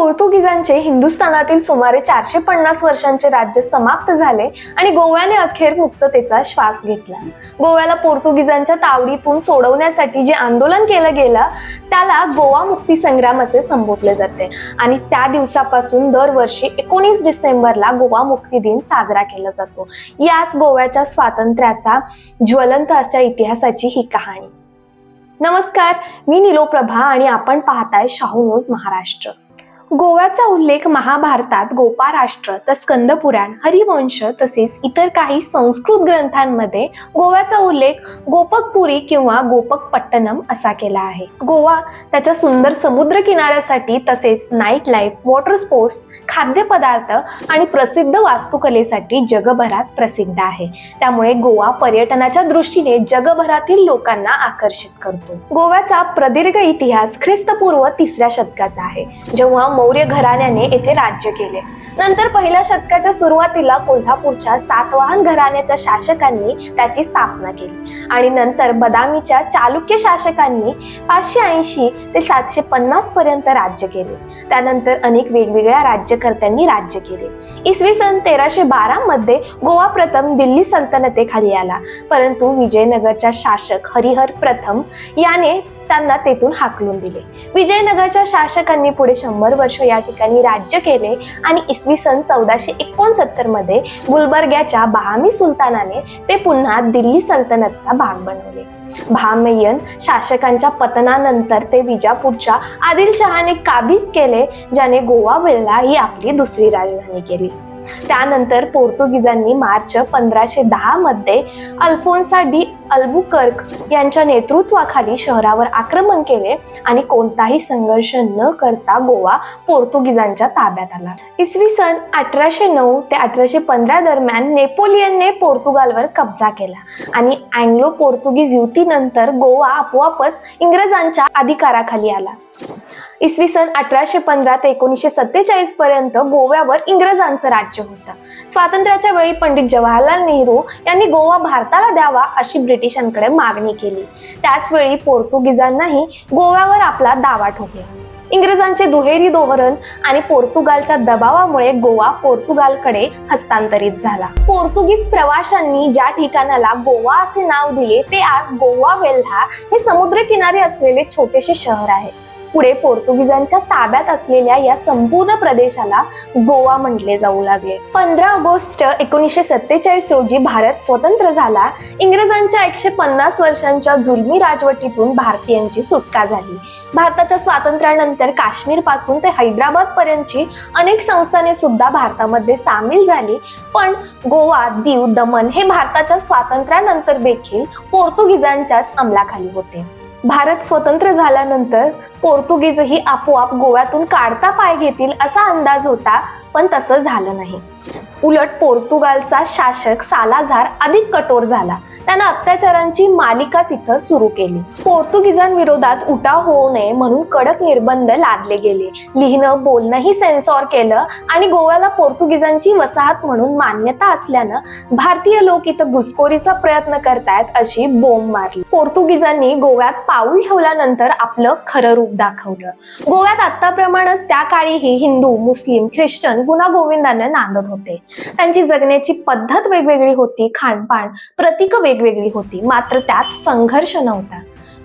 पोर्तुगीजांचे हिंदुस्थानातील सुमारे चारशे पन्नास वर्षांचे राज्य समाप्त झाले आणि गोव्याने अखेर मुक्ततेचा श्वास घेतला. गोव्याला पोर्तुगीजांच्या तावडीतून सोडवण्यासाठी जे आंदोलन केलं गेलं त्याला गोवा मुक्ती संग्राम असे संबोधले जाते. आणि त्या दिवसापासून दरवर्षी एकोणीस डिसेंबरला गोवा मुक्ती दिन साजरा केला जातो. याच गोव्याच्या स्वातंत्र्याचा ज्वलंत अशा इतिहासाची ही कहाणी. नमस्कार मी निलोप्रभा आणि आपण पाहताय शाहू न्यूज महाराष्ट्र. गोव्याचा उल्लेख महाभारतात गोपाराष्ट्र तर स्कंदपुराण हरिवंश तसेच इतर काही संस्कृत ग्रंथांमध्ये गोव्याचा उल्लेख गोपकपुरी किंवा गोपकपट्टनम असा केला आहे. गोवा त्याच्या सुंदर समुद्र किनाऱ्यासाठी तसेच नाईट लाईफ वॉटर स्पोर्ट्स खाद्यपदार्थ आणि प्रसिद्ध वास्तुकलेसाठी जगभरात प्रसिद्ध आहे. त्यामुळे गोवा पर्यटनाच्या दृष्टीने जगभरातील लोकांना आकर्षित करतो. गोव्याचा प्रदीर्घ इतिहास ख्रिस्तपूर्व तिसऱ्या शतकाचा आहे. जेव्हा मौर्य घराण्याने येथे राज्य केले. नंतर पहिल्या शतकाच्या सुरुवातीला कोल्हापूरच्या सातवाहन घराण्याच्या शासकांनी त्याची स्थापना केली. आणि नंतर बदामीच्या चालुक्य शासकांनी पाचशे ऐंशी ते सातशे पन्नास पर्यंत राज्य केले. त्यानंतर अनेक वेगवेगळ्या राज्यकर्त्यांनी राज्य केले. इसवी सन तेराशे बारा मध्ये गोवा प्रथम दिल्ली सल्तनतेखाली आला. परंतु विजयनगरच्या शासक हरिहर प्रथम याने त्यांना तेथून हाकलून दिले. विजयनगरच्या शासकांनी पुढे शंभर वर्ष या ठिकाणी राज्य केले आणि इसवी सन चौदाशे एकोणसत्तरमध्ये गुलबर्ग्याच्या बहामी सुलतानाने ते पुन्हा दिल्ली सल्तनतचा भाग बनवले. भामेयन शासकांच्या पतनानंतर ते विजापूरच्या आदिलशहाने काबीज केले ज्याने गोवा वेळला ही आपली दुसरी राजधानी केली. त्यानंतर पोर्तुगीजांनी मार्च पंधराशे दहा मध्ये अल्फोन्सा डी अल्बुकर्क यांच्या नेतृत्वाखाली शहरावर आक्रमण केले आणि कोणताही संघर्ष न करता गोवा पोर्तुगीजांच्या ताब्यात आला. इसवी सन अठराशे नऊ ते अठराशे पंधरा दरम्यान नेपोलियनने पोर्तुगालवर कब्जा केला आणि अँग्लो पोर्तुगीज युतीनंतर गोवा आपोआपच इंग्रजांच्या अधिकाराखाली आला. इसवी सन अठराशे पंधरा ते एकोणीसशे सत्तेचाळीस पर्यंत गोव्यावर इंग्रजांचं राज्य होतं. स्वातंत्र्याच्या वेळी पंडित जवाहरलाल नेहरू यांनी गोवा भारताला द्यावा अशी ब्रिटिशांकडे मागणी केली. त्याचवेळी पोर्तुगीजांनाही गोव्यावर आपला दावा ठोकला. इंग्रजांचे दुहेरी धोरण आणि पोर्तुगालच्या दबावामुळे गोवा पोर्तुगालकडे हस्तांतरित झाला. पोर्तुगीज प्रवाशांनी ज्या ठिकाणाला गोवा असे नाव दिले ते आज गोवा वेल्हा हे समुद्रकिनारी असलेले छोटेसे शहर आहे. पुढे पोर्तुगीजांच्या ताब्यात असलेल्या या संपूर्ण प्रदेशाला गोवा म्हटले जाऊ लागले. पंधरा ऑगस्ट एकोणीसशे सत्तेचाळीस रोजी भारत स्वतंत्र झाला. इंग्रजांच्या एकशे पन्नास वर्षांच्या जुलमी राजवटीतून भारतीयांची सुटका झाली. भारताच्या स्वातंत्र्यानंतर काश्मीरपासून ते हैदराबाद पर्यंतची अनेक संस्थाने सुद्धा भारतामध्ये सामील झाली. पण गोवा दीव दमन हे भारताच्या स्वातंत्र्यानंतर देखील पोर्तुगीजांच्याच अंमलाखाली होते. भारत स्वतंत्र झाल्यानंतर पोर्तुगीजही आपोआप गोव्यातून काढता पाय घेतील असा अंदाज होता पण तसं झालं नाही. उलट पोर्तुगालचा शासक सालाझार अधिक कठोर झाला. त्यानं अत्याचारांची मालिकाच इथं सुरू केली. पोर्तुगीजांविरोधात उठाव होऊ नये म्हणून कडक निर्बंध लादले गेले. लिहिणं बोलणंही सेन्सॉर केलं आणि गोव्याला पोर्तुगीजांची वसाहत म्हणून मान्यता असल्यानं भारतीय लोक इथं घुसखोरीचा प्रयत्न करतायत अशी बोंब मारली. पोर्तुगीजांनी गोव्यात पाऊल ठेवल्यानंतर आपलं खरं रूप दाखवलं. गोव्यात आताप्रमाणेच त्या काळीही हिंदू मुस्लिम ख्रिश्चन गुन्हा गोविंदाने नांदत होते. त्यांची जगण्याची पद्धत वेगवेगळी होती. खानपान प्रतीक वेगवेगळी होती. मात्र त्यात संघर्ष नव्हता.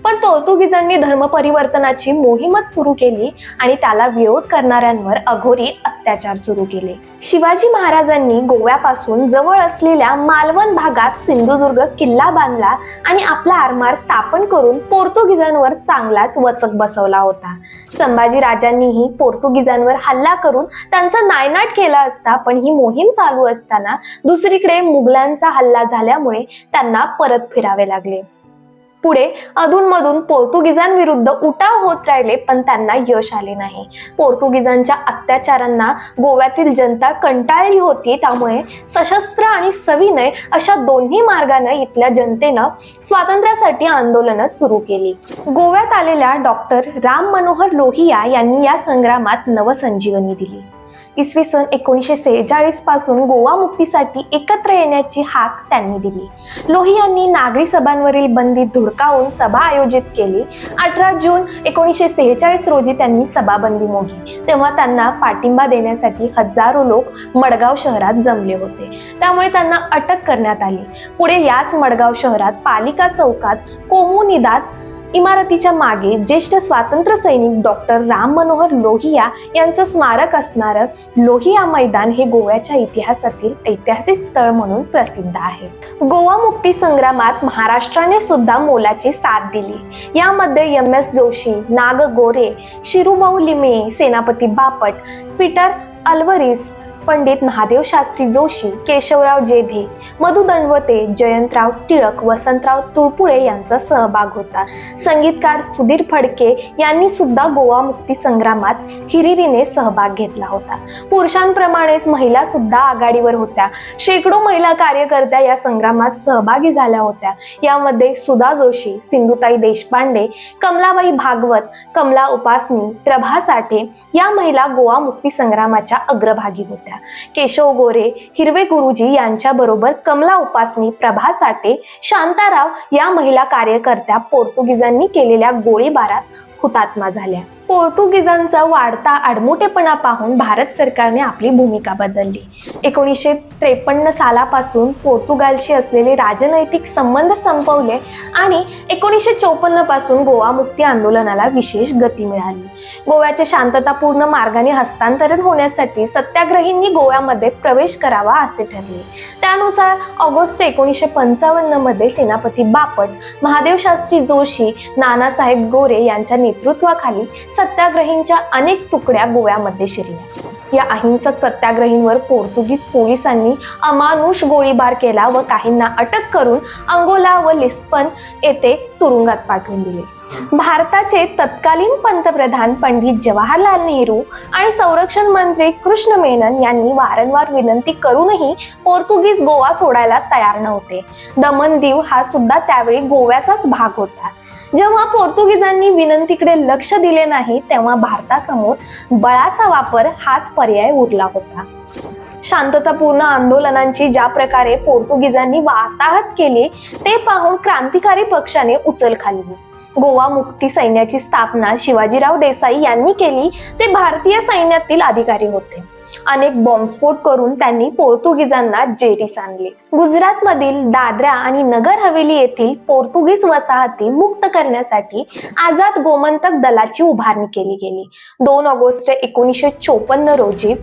पण पोर्तुगीजांनी धर्मपरिवर्तनाची मोहीमच सुरू केली आणि त्याला विरोध करणाऱ्यांवर अघोरी अत्याचार सुरू केले. शिवाजी महाराजांनी गोव्यापासून जवळ असलेल्या मालवण भागात सिंधुदुर्ग किल्ला बांधला आणि आपला आरमार स्थापन करून पोर्तुगीजांवर चांगलाच वचक बसवला होता. संभाजी राजांनीही पोर्तुगीजांवर हल्ला करून त्यांचा नायनाट केला असता पण ही मोहीम चालू असताना दुसरीकडे मुघलांचा हल्ला झाल्यामुळे त्यांना परत फिरावे लागले. पुढे अधूनमधून पोर्तुगीजांविरुद्ध उठाव होत राहिले पण त्यांना यश आले नाही. पोर्तुगीजांच्या अत्याचारांना गोव्यातील जनता कंटाळली होती. त्यामुळे सशस्त्र आणि सविनय अशा दोन्ही मार्गाने इथल्या जनतेनं स्वातंत्र्यासाठी आंदोलनं सुरू केली. गोव्यात आलेल्या डॉक्टर राम मनोहर लोहिया यांनी या संग्रामात नवसंजीवनी दिली. इसवी सन एकोणीसशे सेहेचाळीसपासून गोवा मुक्तीसाठी एकत्र येण्याची हाक त्यांनी दिली. लोही यांनी नागरी सभांवरील बंदी धुडकावून सभा आयोजित केली. अठरा जून एकोणीसशे सेहेचाळीस रोजी त्यांनी सभाबंदी मोडली. तेव्हा त्यांना पाठिंबा देण्यासाठी हजारो लोक मडगाव शहरात जमले होते. त्यामुळे त्यांना अटक करण्यात आली. पुढे याच मडगाव शहरात पालिका चौकात कोमुनिदात इमारतीच्या मागे ज्येष्ठ स्वातंत्र्य सैनिक डॉक्टर राम मनोहर लोहिया यांचं स्मारक असणारं लोहिया मैदान हे गोव्याच्या इतिहासातील ऐतिहासिक स्थळ म्हणून प्रसिद्ध आहे. गोवा मुक्ती संग्रामात महाराष्ट्राने सुद्धा मोलाची साथ दिली. यामध्ये एम एस जोशी नाग गोरे शिरुभाऊ लिमे सेनापती बापट पीटर अल्वरिस पंडित महादेव शास्त्री जोशी केशवराव जेधे मधु दंडवते जयंतराव टिळक वसंतराव तुळपुळे यांचा सहभाग होता. संगीतकार सुधीर फडके यांनी सुद्धा गोवा मुक्ती संग्रामात हिरिरीने सहभाग घेतला होता. पुरुषांप्रमाणेच महिला सुद्धा आघाडीवर होत्या. शेकडो महिला कार्यकर्त्या या संग्रामात सहभागी झाल्या होत्या. यामध्ये सुधा जोशी सिंधुताई देशपांडे कमलाबाई भागवत कमला उपासनी प्रभा साठे या महिला गोवा मुक्ती संग्रामाच्या अग्रभागी होत्या. केशव गोरे हिरवे गुरुजी यांच्याबरोबर कमला उपासनी प्रभा साठे शांताराव या महिला कार्यकर्त्या पोर्तुगीजांनी केलेल्या गोळीबारात हुतात्मा झाल्या. पोर्तुगीजांचा वाढता आडमुठेपणा पाहून भारत सरकारने आपली भूमिका बदलली. एकोणीसशे त्रेपन्न सालापासून पोर्तुगालशी असलेले राजनैतिक संबंध संपवले आणि एकोणीसशे चौपन्नपासून गोवा मुक्ती आंदोलनाला विशेष गती मिळाली. गोव्याचे शांततापूर्ण मार्गाने हस्तांतरण होण्यासाठी सत्याग्रहींनी गोव्यामध्ये प्रवेश करावा असे ठरले. त्यानुसार ऑगस्ट एकोणीसशे पंचावन्नमध्ये सेनापती बापट महादेव शास्त्री जोशी नानासाहेब गोरे यांच्या नेतृत्वाखाली सत्याग्रहींच्या अनेक तुकड्या गोव्यामध्ये शिरल्या. या अहिंसक सत्याग्रहींवर पोर्तुगीज पोलिसांनी अमानुष गोळीबार केला व काहींना अटक करून अंगोला व लिस्बन येथे तुरुंगात पाठवून दिले. भारताचे तत्कालीन पंतप्रधान पंडित जवाहरलाल नेहरू आणि संरक्षण मंत्री कृष्ण मेनन यांनी वारंवार विनंती करूनही पोर्तुगीज गोवा सोडायला तयार नव्हते. दमन दीव हा सुद्धा त्यावेळी गोव्याचाच भाग होता. जेव्हा पोर्तुगीजांनी विनंतीकडे लक्ष दिले नाही तेव्हा भारतासमोर बळाचा वापर हाच पर्याय उरला होता. शांततापूर्ण आंदोलनांची ज्या प्रकारे पोर्तुगीजांनी वाताहत केली ते पाहून क्रांतिकारी पक्षाने उचल खाल्ली. गोवा मुक्ती सैन्याची स्थापना शिवाजीराव देसाई यांनी केली ते भारतीय सैन्यातील अधिकारी होते. अनेक बॉम्बस्फोट करून त्यांनी पोर्तुगीजांना जेरीस आणले. गुजरातमधील दादरा आणि नगर हवेली येथील पोर्तुगीज वसाहती मुक्त करण्यासाठी आझाद गोमंतक दलाची उभारणी केली गेली. दोन ऑगस्ट एकोणीसशे चोपन्न रोजी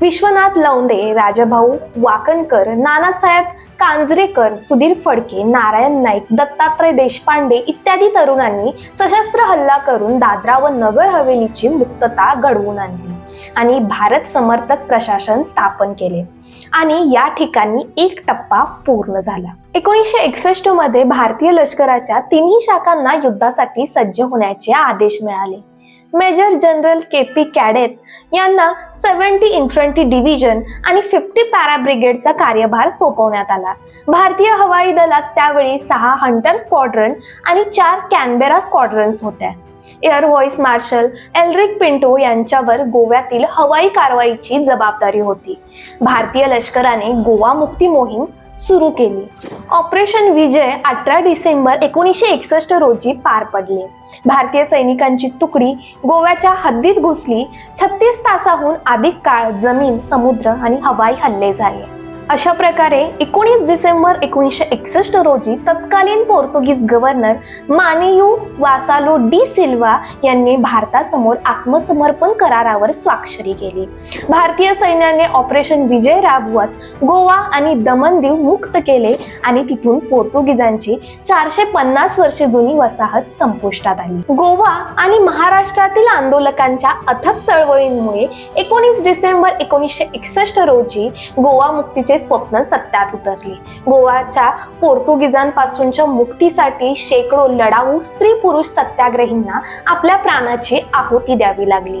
विश्वनाथ लवंदे राजाभाऊ वाकणकर नानासाहेब कांजरेकर सुधीर फडके नारायण नाईक दत्तात्रय देशपांडे इत्यादी तरुणांनी सशस्त्र हल्ला करून दादरा व नगर हवेलीची मुक्तता घडवून आणली. आणि भारत समर्थक प्रशासन स्थापन केले. आणि या ठिकाणी एक टप्पा पूर्ण झाला. एकोणीसशे एकसष्टमध्ये भारतीय लष्कराच्या तिन्ही शाखांना युद्धासाठी सज्ज होण्याचे आदेश मिळाले. Major general K P Candeth यांना सेव्हन्टी इन्फंट्री डिव्हिजन आणि फिफ्टी पॅराब्रिगेडचा कार्यभार सोपवण्यात आला. भारतीय हवाई दलात त्यावेळी सहा हंटर स्क्वॉड्रन आणि चार कॅनबेरा स्क्वॉड्रन्स होत्या. Air vice marshal Erlic Pinto यांच्यावर गोव्यातील हवाई कारवाईची जबाबदारी होती. भारतीय लष्कराने गोवा मुक्ती मोहीम सुरू केली. ऑपरेशन विजय अठरा डिसेंबर एकोणीसशे एकसष्ट रोजी पार पडले. भारतीय सैनिकांची तुकडी गोव्याच्या हद्दीत घुसली. छत्तीस तासाहून अधिक काळ जमीन समुद्र आणि हवाई हल्ले झाले. अशा प्रकारे एकोणीस डिसेंबर एकोणीसशे एकसष्ट रोजी तत्कालीन Portuguese governor Manuel Vassalo de Silva यांनी भारतासमोर आत्मसमर्पण करारावर स्वाक्षरी केली. भारतीय सैन्याने ऑपरेशन विजय राबवत गोवा आणि दमनदीव मुक्त केले आणि तिथून पोर्तुगीजांची चारशे पन्नास वर्षे जुनी वसाहत संपुष्टात आली. गोवा आणि महाराष्ट्रातील आंदोलकांच्या अथक चळवळींमुळे एकोणीस डिसेंबर एकोणीसशे एकसष्ट रोजी गोवा मुक्तीचे स्वप्न सत्यात उतरले. गोवाच्या पोर्तुगीजांपासूनच्या मुक्तीसाठी शेकडो लढाऊ स्त्री पुरुष सत्याग्रहींना आपल्या प्राणाची आहुती द्यावी लागली.